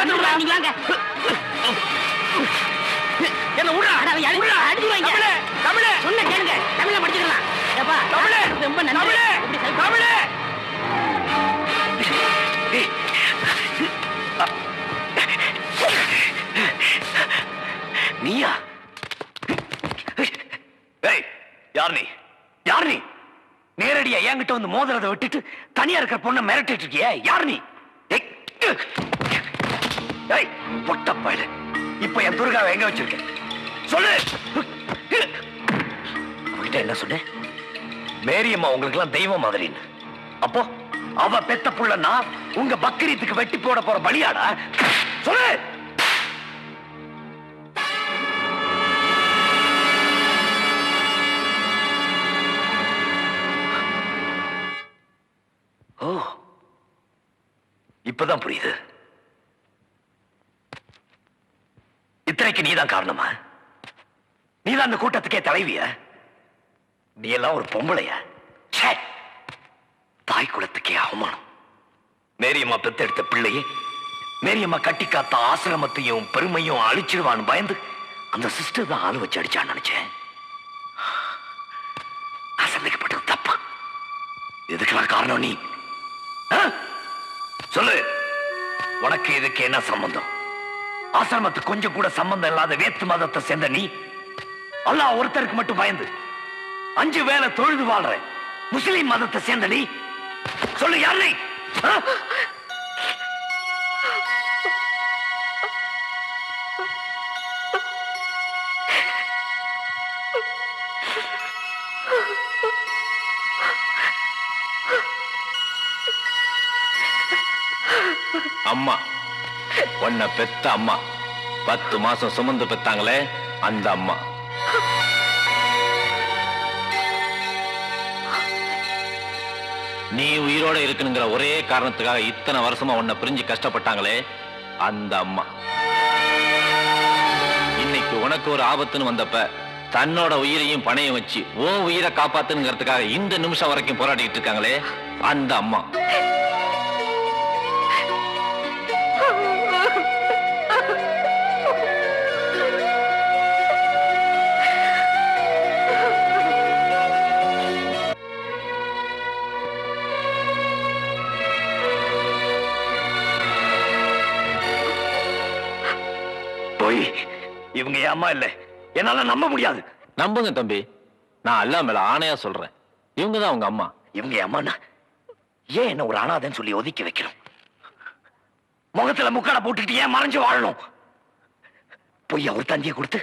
என்ன விடுறா அட, அவன் அடி- விடுறா. அடிச்சுருவாங்க. தமிழே தமிழே. சொன்ன கேளுங்க. தமிழ்ல படிச்சுக்கலாம். ஏப்பா தமிழே ரொம்ப நன்றி. தமிழே இப்படி சொல்லுங்க. தமிழே. நீயா? ஏய் யார் நீ? யார் நீ? நேரடியா என்கிட்ட வந்து மோதிரத்தை விட்டுட்டு தனியா இருக்கிற பொண்ணை மிரட்டிட்டு இருக்கியே? யார் நீ? ஏய், பொட்ட பயல. இப்ப என் துர்காவை எங்க வச்சிருக்கேன் சொல்லு. அவகிட்ட என்ன சொன்னேன் மேரியம்மா உங்களுக்கு எல்லாம் தெய்வம் மாதிரின்னு. அப்போ அவ பெத்த புள்ளனா உங்க பக்ரீத்துக்கு வெட்டி போட போற பலியாடா? சொல்லு. ஓ இப்பதான் புரியுது. இதுக்கு நீதான் காரணமா? நீதான் அந்த கூட்டத்துக்கே தலைவிய? நீ எல்லாம் ஒரு பொம்பளைய. ச்சே! தாய் குலத்துக்கே அவமானம். மேரியம்மா பெத்தெடுத்த பிள்ளையே மேரியம்மா கட்டி காத்த ஆசிரமத்தையும் பெருமையும் அழிச்சிடுவான்னு பயந்து அந்த சிஸ்டர் தான் ஆளு வச்சு அடிச்சான்னு நினைச்சேன். நான் சந்தேகப்பட்டது தப்பு. இதுக்கெல்லாம் காரணம் நீ? சொல்லு. உனக்கு இதுக்கு என்ன சம்பந்தம்? ஆசிரமத்துக்கு கொஞ்சம் கூட சம்பந்தம் இல்லாத வேத்து மதத்தை சேர்ந்த நீ அல்லாஹ் ஒருத்தருக்கு மட்டும் பயந்து அஞ்சு வேளை தொழுது வாழ்ற முஸ்லிம் மதத்தை சேர்ந்த நீ சொல்லு யார் நீ? உன்னை பெத்த அம்மா. பத்து மாசம் சுமந்து பெத்தாங்களே அந்த அம்மா. நீ உயிரோட இருக்கணுங்கிற ஒரே காரணத்துக்காக இத்தனை வருஷமா உன்னை பிரிஞ்சு கஷ்டப்பட்டாங்களே அந்த அம்மா. இன்னைக்கு உனக்கு ஒரு ஆபத்துன்னு வந்தப்ப தன்னோட உயிரையும் பணையம் வச்சு ஓ உயிரை காப்பாத்துங்கிறதுக்காக இந்த நிமிஷம் வரைக்கும் போராடிட்டு இருக்காங்களே அந்த அம்மா. போய் இவங்க அம்மா இல்ல? என்னால நம்ப முடியாது. நம்புங்க தம்பி. நான் அல்லா மேல ஆணையா சொல்றேன். இவங்க தான் உங்க அம்மா. இவங்க அம்மாண்ணா ஏன் என்ன ஒரு அனாதைன்னு சொல்லி ஒதுக்கி வைக்கணும்? முகத்துல முக்காட போட்டுட்டு ஏன் மறைஞ்சு வாழணும்? பொய்யா ஒரு தந்தியை கொடுத்து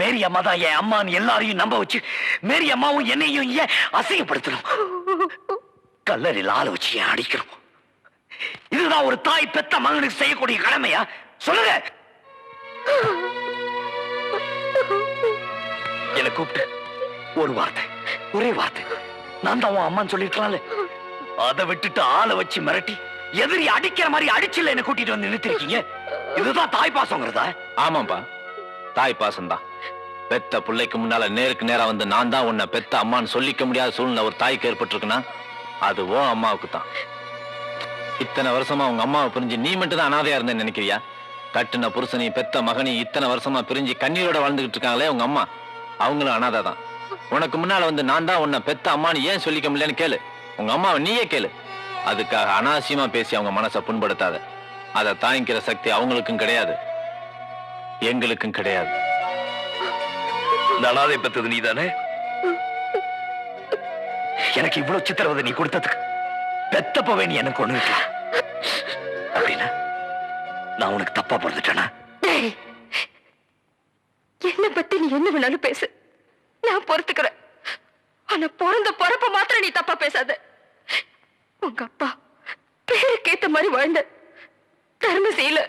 மேரி அம்மா தான் என் அம்மான்னு எல்லாரையும் நம்ப வச்சு மேரி அம்மாவும் என்னையும் ஏன் அசிங்கப்படுத்தணும்? கல்லறையில் ஆளை வச்சு ஏன் அடிக்கணும்? இதுதான் ஒரு தாய் பெத்த மகனுக்கு செய்யக்கூடிய கடமையா? சொல்லுங்க! என்னை கூப்பிட்டு ஒரு வார்த்தை ஒரே வார்த்தை. நான் தான் உன் அம்மான்னு சொல்லிருக்கலாம்ல அதை விட்டுட்டு ஆளை வச்சு மிரட்டி எதிரி அடிக்கிற மாதிரி அடிச்சுல என்ன கூட்டிட்டு வந்து நிறுத்திருக்கீங்க. இதுதான் தாய் பாசங்கிறதா? ஆமாப்பா தாய் பாசம்தான். பெத்த பிள்ளைக்கு முன்னால நேருக்கு நேரா வந்து நான் தான் உன்னை பெத்த அம்மான்னு சொல்லிக்க முடியாத சூழ்நிலை ஒரு தாய்க்கு ஏற்பட்டிருக்குன்னா அது ஓ அம்மாவுக்கு தான் இத்தனை வருஷமா உங்க அம்மாவை புரிஞ்சு நீ மட்டும் தான் அனாதையா இருந்தேன்னு நினைக்கிறியா? கட்டின புருஷனையும் பெத்த மகனையும் இத்தனை வருஷமா பிரிஞ்சு கண்ணீரோட வாழ்ந்துகிட்டு இருக்காங்களே உங்க அம்மா? அவங்களும் அனாதை தான் உனக்கு முன்னால வந்து நான் தான் உன்னை பெத்த அம்மான்னு ஏன் சொல்லிக்க முடியலன்னு கேளு. உங்க அம்மாவை நீயே கேளு. அதுக்காக அனாவசியமா பேசி அவங்க மனசை புண்படுத்தாத. அதை தாங்கிக்கிற சக்தி அவங்களுக்கும் கிடையாது. எங்களுக்கும் கிடையாது. இந்த அனாதை பெத்தது நீதானே? எனக்கு இவ்வளவு சித்திரவதை நீ கொடுத்ததுக்கு பெத்தப்பவே நீ எனக்கு ஒண்ணு அப்படின்னா? நான் உனக்கு தப்பா பிறந்துட்டேனா என்ன என்னை பத்தி நீ என்ன வேணாலும் பேசு. நான் பொறுத்துக்கிறேன். ஆனா பிறந்த பொறப்ப மாத்திரம் நீ தப்பா பேசாத. உங்க அப்பா பேருக்கு ஏத்த மாதிரி வாழ்ந்த தர்ம செய்யல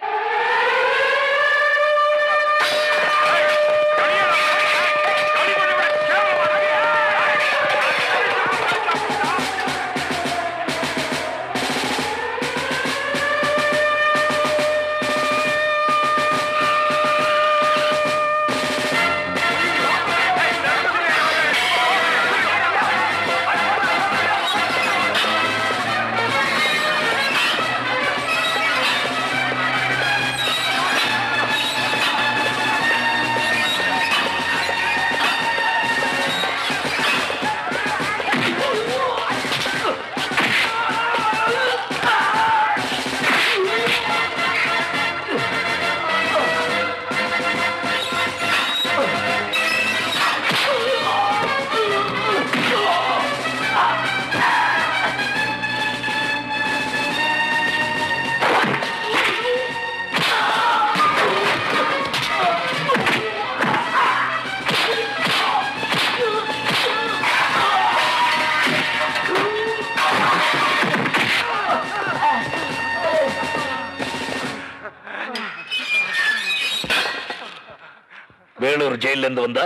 வேலூர் வந்த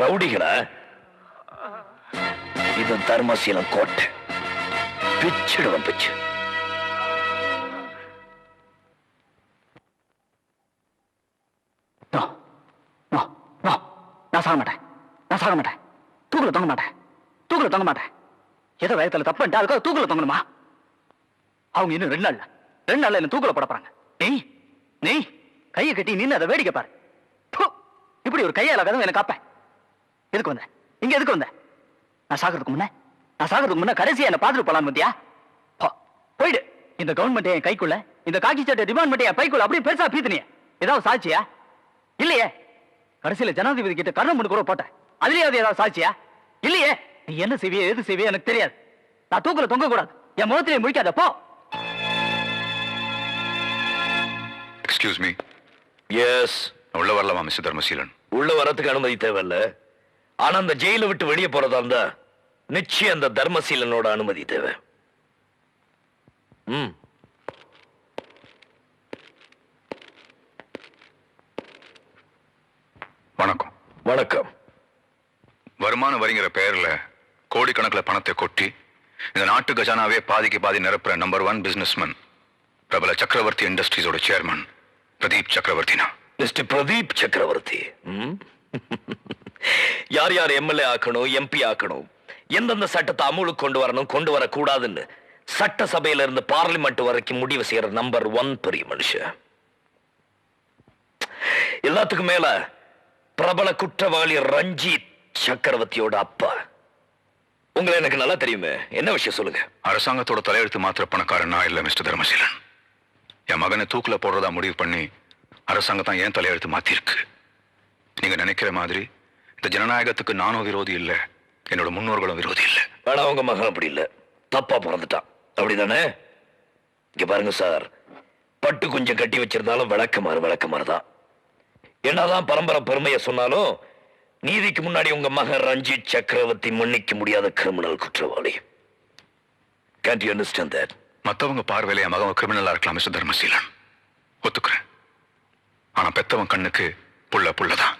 ரவுடிகளா? இது தர்மசீலம் கோட்டை பிச்சிடுவன் பிச்சு. நான் சாக மாட்டேன். நான் சாக மாட்டேன். தூக்குல தொங்க மாட்டேன். தூக்குல தொங்க மாட்டேன். ஏதோ வயத்துல தப்பு அதுக்காக தூக்குல தொங்கணுமா? அவங்க இன்னும் ரெண்டு நாள்ல. ரெண்டு நாள்ல என்ன தூக்குல போட போறாங்க. நீ நீ கையை கட்டி நின்னு அதை வேடிக்கை பாரு. எப்படி ஒரு கையால கதவு எனக்கு காப்பேன். எதுக்கு வந்த? இங்க எதுக்கு வந்த? நான் சாகிறதுக்கு முன்ன நான் சாகிறதுக்கு முன்ன கடைசியா என்ன பார்த்துட்டு போலான்னு வந்தியா? போ, போயிடு. இந்த கவர்மெண்ட் என் கைக்குள்ள இந்த காக்கி சட்டை டிபார்ட்மெண்ட் என் பைக்குள்ள அப்படியே பெருசா பீத்துனிய. ஏதாவது சாட்சியா இல்லையே. கடைசியில ஜனாதிபதி கிட்ட கர்ணம் பண்ணு கூட போட்டேன். அதுலயாவது ஏதாவது சாட்சியா இல்லையே. நீ என்ன செய்விய எது செய்விய எனக்கு தெரியாது. நான் தூக்குல தொங்க கூடாது என் முகத்திலே முடிக்காத போ. எக்ஸ்கியூஸ் மீ எஸ் உள்ள வரலாமா மிஸ்டர் தர்மசீலன் உள்ள வரதுக்கு அனுமதி தேவையில்ல. ஆனா அந்த ஜெயில விட்டு வெளியே போறதா இருந்தா நிச்சயம் அந்த தர்மசீலனோட அனுமதி தேவை. ம். வணக்கம். வணக்கம். வருமான வரிங்கிற பெயர்ல கோடிக்கணக்கில் பணத்தை கொட்டி இந்த நாட்டு கஜானாவே பாதிக்கு பாதி நிரப்புற நம்பர் ஒன் பிசினஸ்மேன் பிரபல சக்கரவர்த்தி இண்டஸ்ட்ரீஸோட சேர்மன் பிரதீப் சக்கரவர்த்தினா. மிஸ்டர் பிரதீப் சக்கரவர்த்தி? யார் யார் எம்எல்ஏ ஆக்கணும் எம்பி ஆக்கணும் எந்தெந்த சட்டத்தை அமுலுக்கு கொண்டு வரணும் கொண்டு வரக்கூடாதுன்னு சட்டசபையில இருந்து பார்லிமெண்ட் வரைக்கும் முடிவு செய்யற நம்பர் ஒன் பெரிய மனுஷன். எல்லாத்துக்கும் மேல பிரபல குற்றவாளி ரஞ்சித் சக்கரவர்த்தியோட அப்பா. உங்களை எனக்கு நல்லா தெரியுமே. என்ன விஷயம் சொல்லுங்க? அரசாங்கத்தோட தலையெழுத்து மாத்திர பணக்காரன் நான் இல்ல மிஸ்டர் தர்மசீலன். என் மகனை தூக்குல போடுறதா முடிவு பண்ணி அரசாங்கம் தான் ஏன் தலையெழுத்து மாத்திருக்கு நீங்க நினைக்கிற மாதிரி இந்த ஜனநாயகத்துக்கு நானும் விரோதி இல்ல என்னோட முன்னோர்களும் விரோதி இல்ல. ஆனா உங்க மகன் அப்படி இல்ல. தப்பா பிறந்துட்டான். அப்படிதானே? இங்க பாருங்க சார். பட்டு கொஞ்சம் கட்டி வச்சிருந்தாலும் விளக்கமாறு விளக்கமாறு தான் என்னதான் பரம்பரை பெருமையை சொன்னாலும் நீதிக்கு முன்னாடி உங்க மகன் ரஞ்சித் சக்கரவர்த்தி மன்னிக்க முடியாத கிரிமினல் குற்றவாளி. கேன் யூ அண்டர்ஸ்டாண்ட் தட் மத்தவங்க பார்வையில என் மகன் கிரிமினலா இருக்கலாம் மிஸ்டர் தர்மசீலன். ஒத்துக்கிறேன். ஆனா பெத்தவன் கண்ணுக்கு புள்ள புள்ளதான்.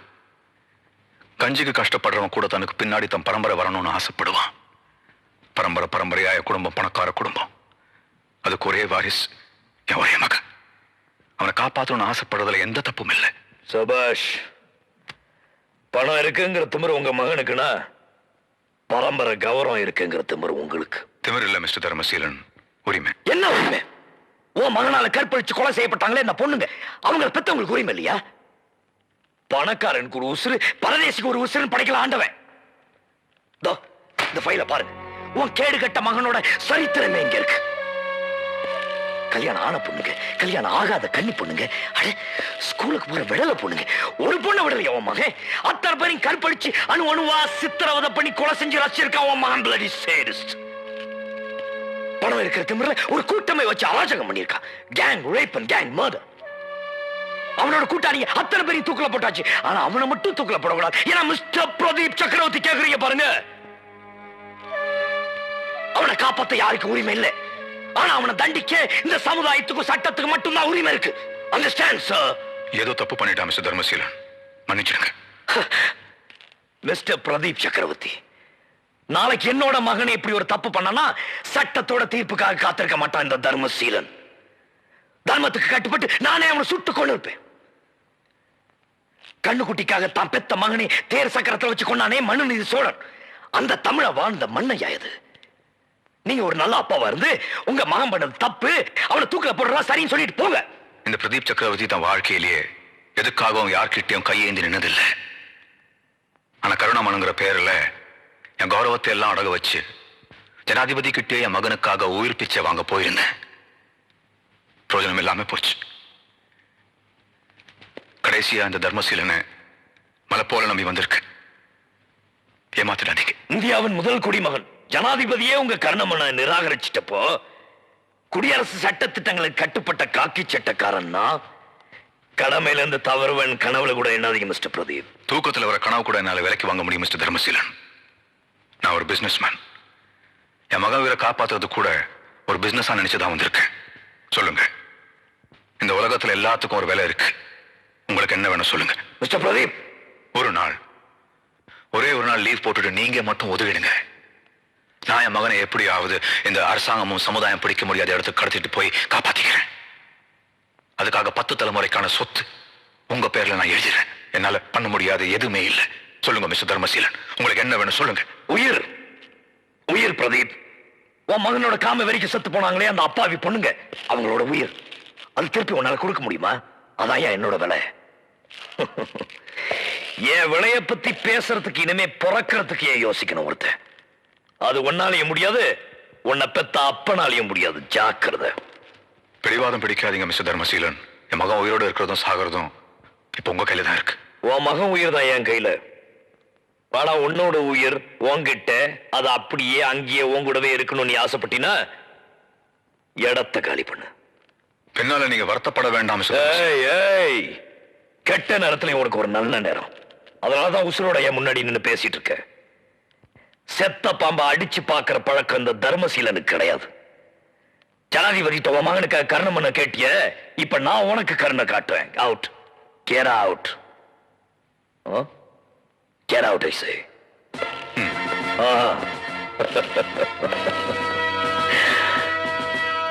கஞ்சிக்கு கஷ்டப்படுறவன் கூட தனக்கு பின்னாடி தன் பரம்பரை வரணும்னு ஆசைப்படுவான். பரம்பரை பரம்பரையாய குடும்பம் பணக்கார குடும்பம். அதுக்கு ஒரே வாரிஸ் என் ஒரே மகன். அவனை காப்பாற்றணும்னு ஆசைப்படுறதுல எந்த தப்பும் இல்லை. சபாஷ் பணம் இருக்குங்கிற திமிரு உங்க மகனுக்குன்னா பரம்பரை கௌரவம் இருக்குங்கிற திமிரு உங்களுக்கு. திமிர் இல்ல மிஸ்டர் தர்மசீலன். உரிமை. என்ன உரிமை? உன் மகனால கற்பழிச்சு கொலை செய்யப்பட்டாங்களே இந்த பொண்ணுங்க. அவங்கள பெத்தவங்களுக்கு உரிமை இல்லையா? பணக்காரனுக்கு ஒரு உசுறு பரதேசிக்கு ஒரு உசுறுன்னு படைக்கல ஆண்டவன். இந்த ஃபைல பாருங்க. உன் கேடு கட்ட மகனோட சரித்திரமே இங்க இருக்கு. கல்யாணம் ஆன பொண்ணுங்க கல்யாணம் ஆகாத கன்னி பொண்ணுங்க அட ஸ்கூலுக்கு போற விடல பொண்ணுங்க. ஒரு பொண்ணை விடலையா உன் மகன்? அத்தனை பேரையும் கற்பழிச்சு அணு அணுவா சித்திரவதை பண்ணி கொலை செஞ்சு ரசிச்சிருக்கான் உன் மகன் பிளடி சேரிஸ்ட் பணம் இருக்கிற திமிர ஒரு கூட்டமை வச்சு அராஜகம் பண்ணியிருக்கான் கேங் அண்ட் கேங் மர்டர் அவனோட கூட்டாளி அத்தனை பேரையும் தூக்கல போட்டாச்சு. ஆனா அவனை மட்டும் தூக்கல போடக்கூடாது. ஏன்னா மிஸ்டர் பிரதீப் சக்கரவர்த்தி கேக்குறீங்க பாருங்க. அவனை காப்பாத்த யாருக்கு உரிமை இல்லை. ஆனா அவனை தண்டிக்க இந்த சமுதாயத்துக்கும் சட்டத்துக்கு மட்டும்தான் உரிமை இருக்கு. அண்டர்ஸ்டாண்ட் சார் ஏதோ தப்பு பண்ணிட்டான் மிஸ்டர் தர்மசீலன். மன்னிச்சிடுங்க. மிஸ்டர் பிரதீப் சக்கரவர்த்தி நாளைக்கு என்னோட மகனை இப்படி ஒரு தப்பு பண்ணனா சட்டத்தோட தீர்ப்புக்காக காத்திருக்க மாட்டான் இந்த தர்மசீலன். தர்மத்துக்கு கட்டுப்பட்டு நானே அவனை சுட்டு கொண்டு இருப்பேன். கண்ணுக்குட்டிக்காக தான் பெத்த மகனை தேர் சக்கரத்தில் வச்சு கொண்டானே மனுநீதி சோழன். அந்த தமிழ வாழ்ந்த மண்ணையா இது? நீங்க ஒரு நல்ல அப்பாவா இருந்து உங்க மகன் பண்ணது தப்பு அவனை தூக்கல போடுறா சரின்னு சொல்லிட்டு போங்க. இந்த பிரதீப் சக்கரவர்த்தி தன் வாழ்க்கையிலேயே எதுக்காகவும் யார்கிட்டயும் கையேந்தி நின்னதில்லை. ஆனா கருணாமனுங்கிற பேர்ல என் கௌரவத்தை எல்லாம் அடக வச்சு ஜனாதிபதி கிட்டே என் மகனுக்காக உயிர் பிச்சை வாங்க போயிருந்தேன். பிரயோஜனம் இல்லாம போச்சு. கடைசியா இந்த தர்மசீலனை மலை போல நம்பி வந்திருக்கு. ஏமாத்திடாதீங்க. இந்தியாவின் முதல் குடிமகன் ஜனாதிபதியே உங்க கர்ணமனை நிராகரிச்சிட்டப்போ குடியரசு சட்ட திட்டங்களுக்கு கட்டுப்பட்ட காக்கி சட்டக்காரன்னா கடமையில இருந்து தவறுவன் கனவுல கூட எண்ணாதீங்க மிஸ்டர் பிரதீப். தூக்கத்துல வர கனவு கூட என்னால விலைக்கு வாங்க முடியும் மிஸ்டர் தர்மசீலன். நான் ஒரு பிசினஸ் மேன் என் மகன் உயிரை காப்பாத்துறது கூட ஒரு பிசினஸா நினைச்சுதான் வந்திருக்கேன். சொல்லுங்க. இந்த உலகத்துல எல்லாத்துக்கும் ஒரு விலை இருக்கு. உங்களுக்கு என்ன வேணும் சொல்லுங்க. மிஸ்டர் பிரதீப்! ஒரு நாள் ஒரே ஒரு நாள் லீவ் போட்டுட்டு நீங்க மட்டும் ஒதுங்கிடுங்க. நான் என் மகனை எப்படியாவது இந்த அரசாங்கமும் சமுதாயம் பிடிக்க முடியாத இடத்துக்கு கடத்திட்டு போய் காப்பாத்திக்கிறேன். அதுக்காக பத்து தலைமுறைக்கான சொத்து உங்க பேர்ல நான் எழுதிடுறேன் என்னால பண்ண முடியாத எதுவுமே இல்லை. சொல்லுங்க மிஸ்டர் தர்மசீலன். உங்களுக்கு என்ன வேணும் சொல்லுங்க. உயிர். உயிர் பிரதீப். உன் மகனோட காம வரைக்கும் செத்து போனாங்களே அந்த அப்பாவி பொண்ணுங்க. அவங்களோட உயிர். அது திருப்பி உன்னால கொடுக்க முடியுமா? அதான் ஏன் என்னோட விலை? என் விலைய பத்தி பேசுறதுக்கு இனிமே பிறக்கிறதுக்கு ஏன் யோசிக்கணும் ஒருத்தன்? அது ஒன்னாலையும் முடியாது உன்னை பெத்த அப்பனாலையும் முடியாது. ஜாக்கிரதை. பிடிவாதம் பிடிக்காதீங்க மிஸ்டர் தர்மசீலன். என் மகன் உயிரோட இருக்கிறதும் சாகிறதும் இப்போ உங்க கையில தான் இருக்கு. உன் மகன் உயிர் தான் என் கையில. ஆனா உன்னோட உயிர் உன்கிட்ட அது அப்படியே அங்கேயே உன் கூடவே இருக்கணும்னு நீ ஆசைப்பட்டினா இடத்த காலி பண்ணு. பின்னால நீங்க வருத்தப்பட வேண்டாம். ஏய் கெட்ட நேரத்துல உனக்கு ஒரு நல்ல நேரம். அதனாலதான் உசுரோட என் முன்னாடி நின்னு பேசிட்டு இருக்க. செத்த பாம்பை அடிச்சு பார்க்கிற பழக்கம் இந்த தர்மசீலனுக்கு கிடையாது. ஜனாதிபதி உன் மகனுக்கு கருணை பண்ண கேட்டிய இப்ப நான் உனக்கு கருணை காட்டுறேன். Out care out care out I say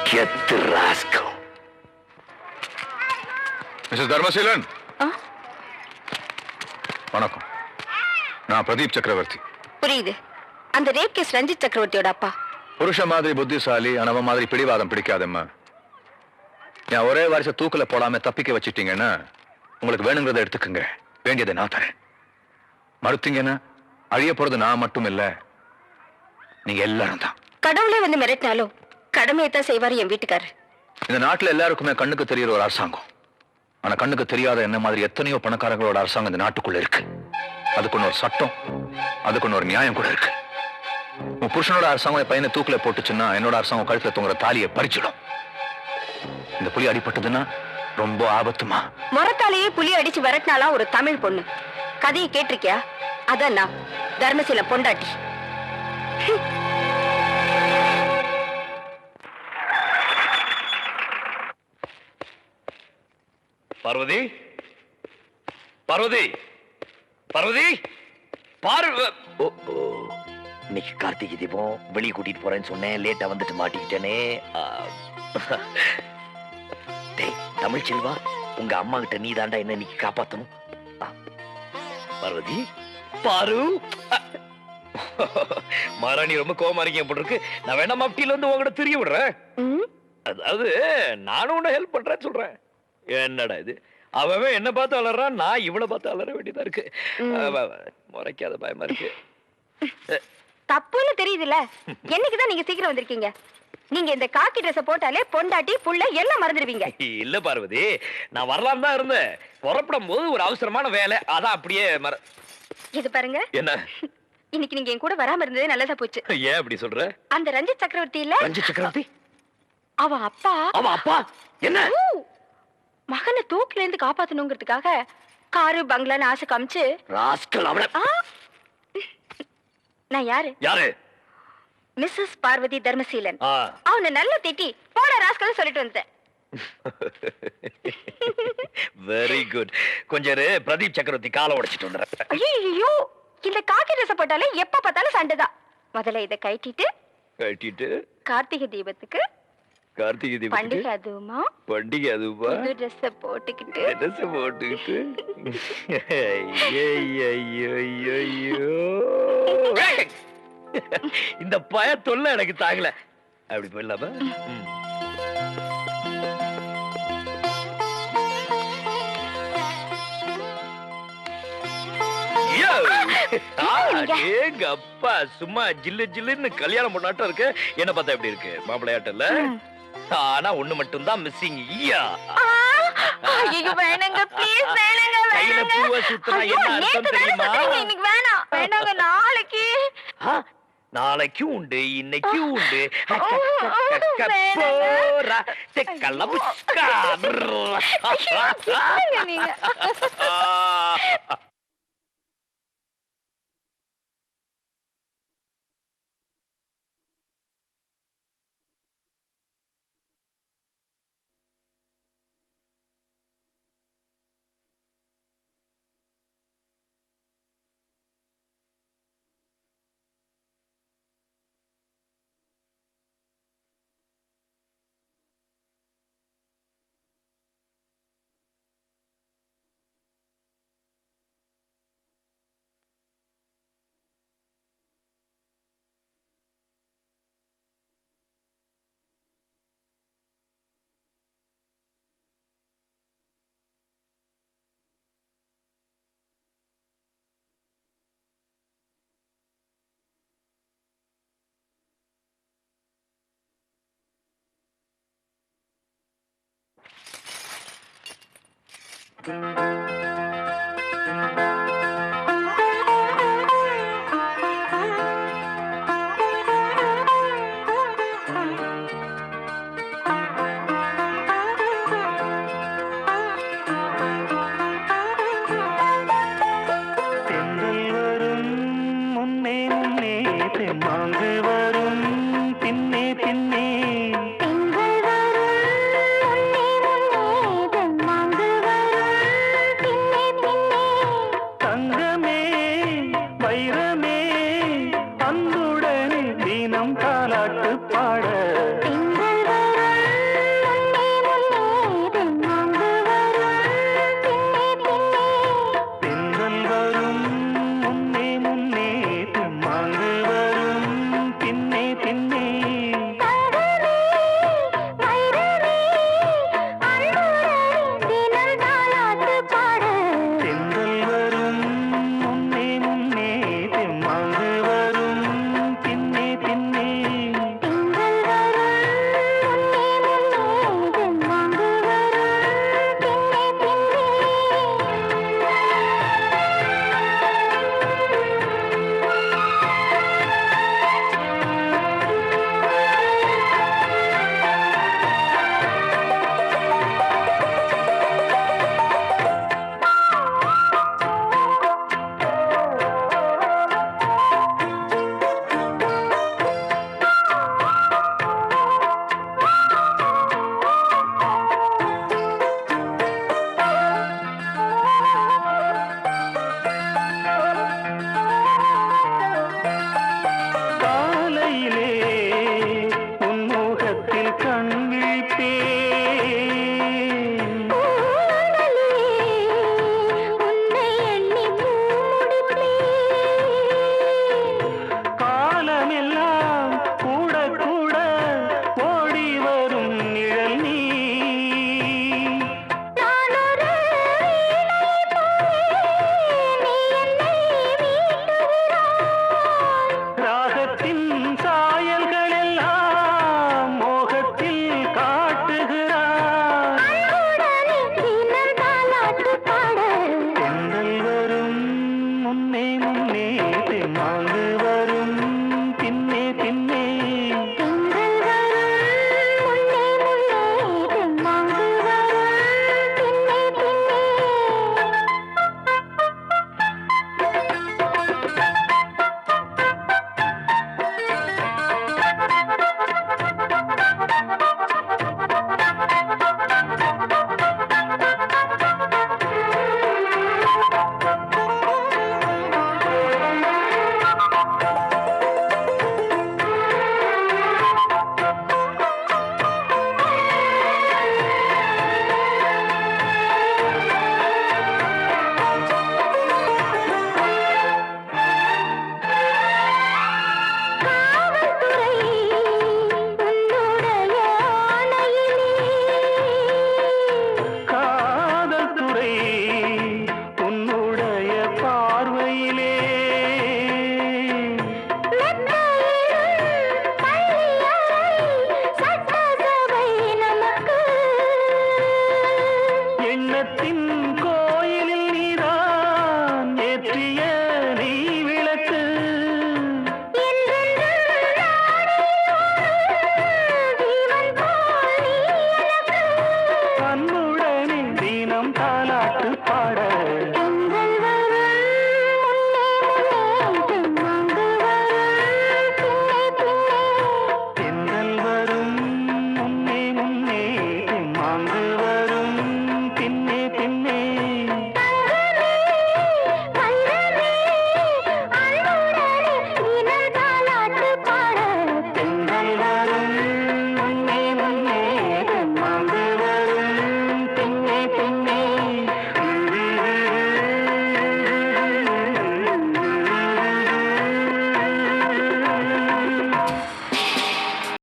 get rascal Mr Dharmaseelan வணக்கம். நான் பிரதீப் சக்கரவர்த்தி. புரியுது. அந்த ரேப் கேஸ் ரஞ்சித் சக்கரவர்த்தியோட அப்பா. புருஷ மாதிரி புத்திசாலி ஆனவ மாதிரி பிடிவாதம் பிடிக்காதம்மா. என் ஒரே வருஷ தூக்கல போடாம தப்பிக்க வச்சிட்டீங்கன்னா உங்களுக்கு வேணுங்கிறத எடுத்துக்கங்க. வேண்டியதை நான் தரேன். மறுத்தீங்கன்னா அழிய போறது நான் மட்டும் இல்ல நீங்க எல்லாரும் தான். கடவுளே வந்து மிரட்டினாலும் கடமையை தான் செய்வாரு என் வீட்டுக்காரர். இந்த நாட்டுல எல்லாருக்குமே கண்ணுக்கு தெரியுற ஒரு அரசாங்கம். ஆனா கண்ணுக்கு தெரியாத என்ன மாதிரி எத்தனையோ பணக்காரங்களோட அரசாங்கம் இந்த நாட்டுக்குள்ள இருக்கு. அதுக்குன்னு ஒரு சட்டம் அதுக்குன்னு ஒரு நியாயம் கூட இருக்கு. உன் புருஷனோட அரசாங்கம் என் பையனை தூக்கில போட்டுச்சுன்னா என்னோட அரசாங்கம் கழுத்துல தொங்குற தாலியை பறிச்சிடும். இந்த புலி அடிபட்டதுன்னா ரொம்ப ஆபத்துமா? முறத்தாலேயே புலி அடிச்சு விரட்டினாலாம் ஒரு தமிழ் பொண்ணு. கதையை கேட்டிருக்கியா? அதான் நான் தர்மசீல பொண்டாட்டி. பார்வதி? பார்வதி? பார்வதி? பார்வ இன்னைக்கு கார்த்திகை தீபம். வெளியே கூட்டிட்டு போறேன்னு சொன்னேன். லேட்டா வந்துட்டு மாட்டிக்கிட்டேனே. தமிழ் செல்வா உங்க அம்மா கிட்ட நீ தாண்டா என்ன இன்னைக்கு காப்பாத்தணும். பார்வதி பாரு. ஆ. மாராணி ரொம்ப கோவமா இருக்கீங்க போல இருக்கு. நான் வேணா மப்டியில வந்து உங்ககிட்ட திரிய விடுறேன். அதாவது நானும் உன்னை ஹெல்ப் பண்றேன்னு சொல்றேன். என்னடா இது? அவன் என்ன பார்த்து வளர்றான் நான் இவனை பார்த்து வளர வேண்டியதா இருக்கு. முறைக்காத பயமா இருக்கு. தப்புன்னு தெரியுதுல்ல? என்னைக்குதான் நீங்க சீக்கிரம் வந்திருக்கீங்க? நீங்க இந்த காக்கி ட்ரெஸ் போட்டாலே பொண்டாட்டி புள்ள எல்லாம் மறந்துடுவீங்க. இல்ல பார்வதி நான் வரலாம் தான் இருந்தேன். புறப்படும் போது ஒரு அவசரமான வேலை. அதான் அப்படியே மற இது பாருங்க. என்ன? இன்னைக்கு நீங்க என் கூட வராம இருந்தது நல்லதா போச்சு. ஏன் அப்படி சொல்ற? அந்த ரஞ்சித் சக்கரவர்த்தி இல்ல ரஞ்சி சக்கரவர்த்தி? அவ அப்பா. அவ அப்பா? என்ன? மகனை தூக்கில இருந்து காப்பாத்தணுங்கிறதுக்காக காரு பங்களான்னு ஆசை காமிச்சு. ராஸ்கல் அவள. ஆ, நான் யாரு? யாரு? மிஸ்ஸஸ் பார்வதி தர்மசீலன். அவனை நல்லா திட்டி போட ராஸ்கல் சொல்லிட்டு வந்தேன் வெரி குட் கொஞ்சம் இரு, பிரதீப் சக்கரவர்த்தி காலை உடைச்சிட்டு வந்துடுறேன் ஐயோ இந்த காக்கி ட்ரெஸ் போட்டாலே எப்ப பார்த்தாலும் சண்டைதான். முதல்ல இதை கட்டிட்டு கட்டிட்டு கார்த்திகை தீபத்துக்கு கார்த்திகை தீபத்துக்கு பண்டிகை அதுவுமா? பண்டிகை அதுவா புது ட்ரெஸ் போட்டுக்கிட்டு. ட்ரெஸ் போட்டுக்கிட்டு. ஐயையையையையோ. ஏய்! இந்த பய தொல்லை எனக்கு தாங்கல. அப்படி போயிடலாமா? ம். அப்பா சும்மா ஜில்லு ஜில்லுன்னு கல்யாணம் பண்ணாட்டம் இருக்கு. என்ன பார்த்தா எப்படி இருக்கு? மாப்பிள்ளையாட்டம்ல ஆனா ஒண்ணு மட்டும் தான் மிஸ்ஸிங் ஐயா ஐயோ வேணாங்க ப்ளீஸ் வேணாங்க கையில வேணாங்க. பூவை சுத்தினா ஐயோ, என்ன அர்த்தம் தெரியுமா? இன்னைக்கு வேணாம். வேண்டாங்க நாளைக்கு. உண்டு இன்னைக்கும் உண்டு. வேணாங்க. போரா, செக்கல்ல புஷ்கா.